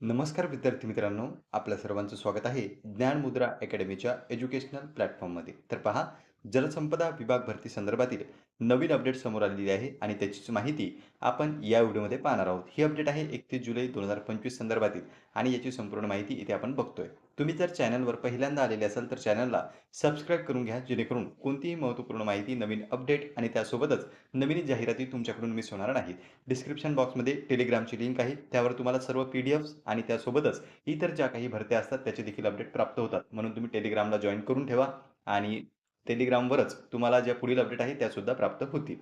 नमस्कार विद्यार्थी मित्रांनो आपल्या सर्वांचं स्वागत आहे ज्ञानमुद्रा अकॅडमीच्या एज्युकेशनल प्लॅटफॉर्ममध्ये. तर पहा जलसंपदा विभाग भरती संदर्भातील नवीन अपडेट समोर आलेली आहे आणि त्याचीच माहिती आपण या व्हिडिओमध्ये पाहणार आहोत. ही अपडेट आहे एकतीस जुलै दोन हजार पंचवीस संदर्भातील आणि याची संपूर्ण माहिती इथे आपण बघतोय. तुम्ही जर चॅनलवर पहिल्यांदा आलेले असाल तर चॅनलला सबस्क्राईब करून घ्या जेणेकरून कोणतीही महत्त्वपूर्ण माहिती नवीन अपडेट आणि त्यासोबतच नवीन जाहिराती तुमच्याकडून मिस होणार नाहीत. डिस्क्रिप्शन बॉक्समध्ये टेलिग्रामची लिंक आहे. त्यावर तुम्हाला सर्व पी डी एफ्स आणि त्यासोबतच इतर ज्या काही भरत्या असतात त्याचे देखील अपडेट प्राप्त होतात. म्हणून तुम्ही टेलिग्रामला जॉईन करून ठेवा आणि टेलिग्रामवरच तुम्हाला ज्या पुढील अपडेट आहे त्यासुद्धा प्राप्त होतील.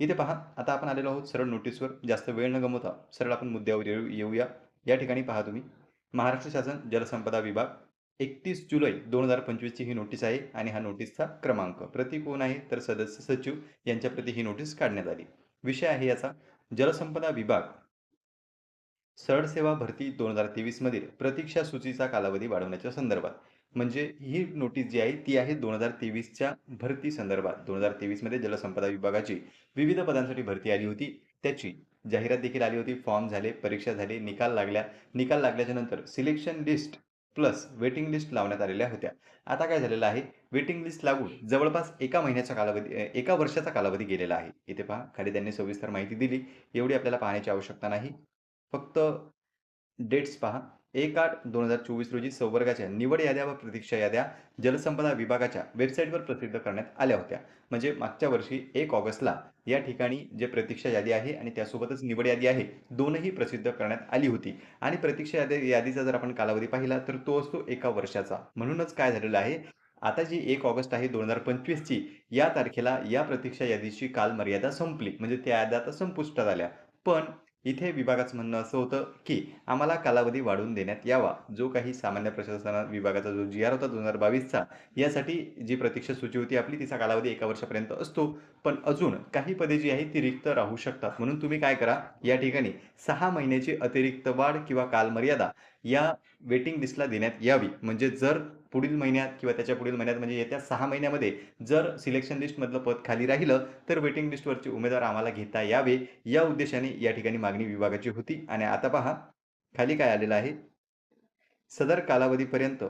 इथे पहा आता आपण आलेलो आहोत सरळ नोटीसवर जास्त वेळ न गमवता सरळ आपण मुद्द्यावर येऊ येऊया. या ठिकाणी पहा तुम्ही. महाराष्ट्र शासन जलसंपदा विभाग एकतीस जुलै दोन हजार पंचवीसची ही नोटीस आहे आणि हा नोटीसचा क्रमांक. प्रति कोण आहे? तर सदस्य सचिव यांच्या प्रति ही नोटीस काढण्यात आली. विषय आहे याचा. जलसंपदा विभाग सरळ सेवा भरती दोन हजार तेवीसमधील प्रतीक्षा सूचीचा कालावधी वाढवण्याच्या संदर्भात. म्हणजे ही नोटीस जी आहे ती आहे दोन हजार तेवीसच्या भरती संदर्भात. दोन हजार तेवीसमध्ये जलसंपदा विभागाची विविध पदांसाठी भरती आली होती. त्याची जाहिरात देखील आली होती. फॉर्म झाले परीक्षा झाली निकाल लागल्या. निकाल लागल्याच्या नंतर selection list plus waiting list लावण्यात आलेल्या होत्या. आता काय झालेलं आहे? वेटिंग लिस्ट लागून जवळपास एका महिन्याचा कालावधी एका वर्षाचा कालावधी गेलेला आहे. इथे पहा खाली त्यांनी सविस्तर माहिती दिली. एवढी आपल्याला पाहण्याची आवश्यकता नाही. फक्त डेट्स पहा. एक आठ दोन हजार चोवीस रोजी संवर्गाच्या निवड याद्या व प्रतीक्षा याद्या जलसंपदा विभागाच्या वेबसाईटवर प्रसिद्ध करण्यात आल्या होत्या. म्हणजे मागच्या वर्षी एक ऑगस्टला या ठिकाणी जे प्रतीक्षा यादी आहे आणि त्यासोबतच निवड यादी आहे दोनही प्रसिद्ध करण्यात आली होती. आणि प्रतीक्षा यादी यादीचा जर आपण कालावधी पाहिला तर तो असतो एका वर्षाचा. म्हणूनच काय झालेलं आहे? आता जी एक ऑगस्ट आहे दोन हजार पंचवीसची या तारखेला या प्रतीक्षा यादीची काल मर्यादा संपली. म्हणजे त्या याद्या आता संपुष्टात आल्या. पण इथे विभागाचं म्हणणं असं होतं की आम्हाला कालावधी वाढवून देण्यात यावा. जो काही सामान्य प्रशासन विभागाचा जो जी आर होता दोन हजार बावीसचा यासाठी जी प्रतीक्षा सूची होती आपली तिचा कालावधी एका वर्षापर्यंत असतो. पण अजून काही पदे जी आहे ती रिक्त राहू शकतात. म्हणून तुम्ही काय करा या ठिकाणी सहा महिन्याची अतिरिक्त वाढ किंवा कालमर्यादा या वेटिंग लिस्टला देण्यात यावी. म्हणजे जर पुढील महिन्यात किंवा त्याच्या पुढील महिन्यात म्हणजे येत्या सहा महिन्यामध्ये जर सिलेक्शन लिस्टमधलं पद खाली राहिलं तर वेटिंग लिस्टवरचे उमेदवार आम्हाला घेता यावे. या उद्देशाने या ठिकाणी मागणी विभागाची होती. आणि आता पहा खाली काय आलेलं आहे? सदर कालावधीपर्यंत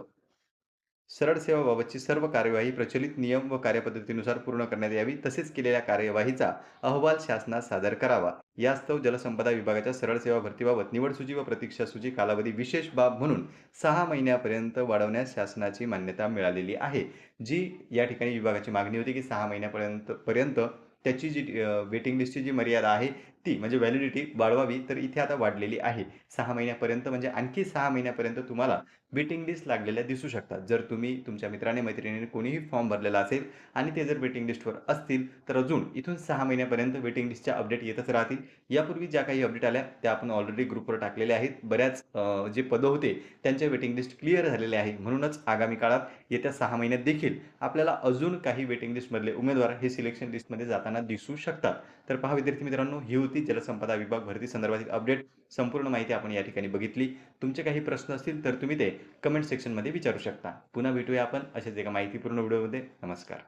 सरळ सेवाबाबतची सर्व कार्यवाही प्रचलित नियम व कार्यपद्धतीनुसार पूर्ण करण्यात यावी. तसेच केलेल्या कार्यवाहीचा अहवाल शासनास सादर करावा. यास्तव जलसंपदा विभागाच्या सरळ सेवा भरतीबाबत निवड सूची व प्रतीक्षा सूची कालावधी विशेष बाब म्हणून सहा महिन्यापर्यंत वाढवण्यास शासनाची मान्यता मिळालेली आहे. जी या ठिकाणी विभागाची मागणी होती की सहा महिन्यापर्यंत पर्यंत त्याची जी वेटिंग लिस्टची जी मर्यादा आहे ती म्हणजे व्हॅलिडिटी वाढवावी तर इथे आता वाढलेली आहे. सहा महिन्यापर्यंत म्हणजे आणखी सहा महिन्यापर्यंत तुम्हाला वेटिंग लिस्ट लागलेल्या दिसू शकतात. जर तुम्ही तुमच्या मित्राने मैत्रिणीने कोणीही फॉर्म भरलेला असेल आणि ते जर वेटिंग लिस्टवर असतील तर अजून इथून सहा महिन्यापर्यंत वेटिंग लिस्टच्या अपडेट येतच राहतील. यापूर्वी ज्या काही अपडेट आल्या त्या आपण ऑलरेडी ग्रुपवर टाकलेल्या आहेत. बऱ्याच जे पदं होते त्यांच्या वेटिंग लिस्ट क्लिअर झालेले आहे म्हणूनच आगामी काळात येत्या सहा महिन्यात देखील आपल्याला अजून काही वेटिंग लिस्टमधले उमेदवार हे सिलेक्शन लिस्टमध्ये जाताना दिसू शकतात. तर पहा विद्यार्थी मित्रांनो ही होती जलसंपदा विभाग भरती संदर्भातील अपडेट संपूर्ण माहिती आपण या ठिकाणी बघितली. तुमचे काही प्रश्न असतील तर तुम्ही ते कमेंट सेक्शनमध्ये विचारू शकता. पुन्हा भेटूया आपण अशाच एका माहितीपूर्ण व्हिडिओमध्ये. नमस्कार.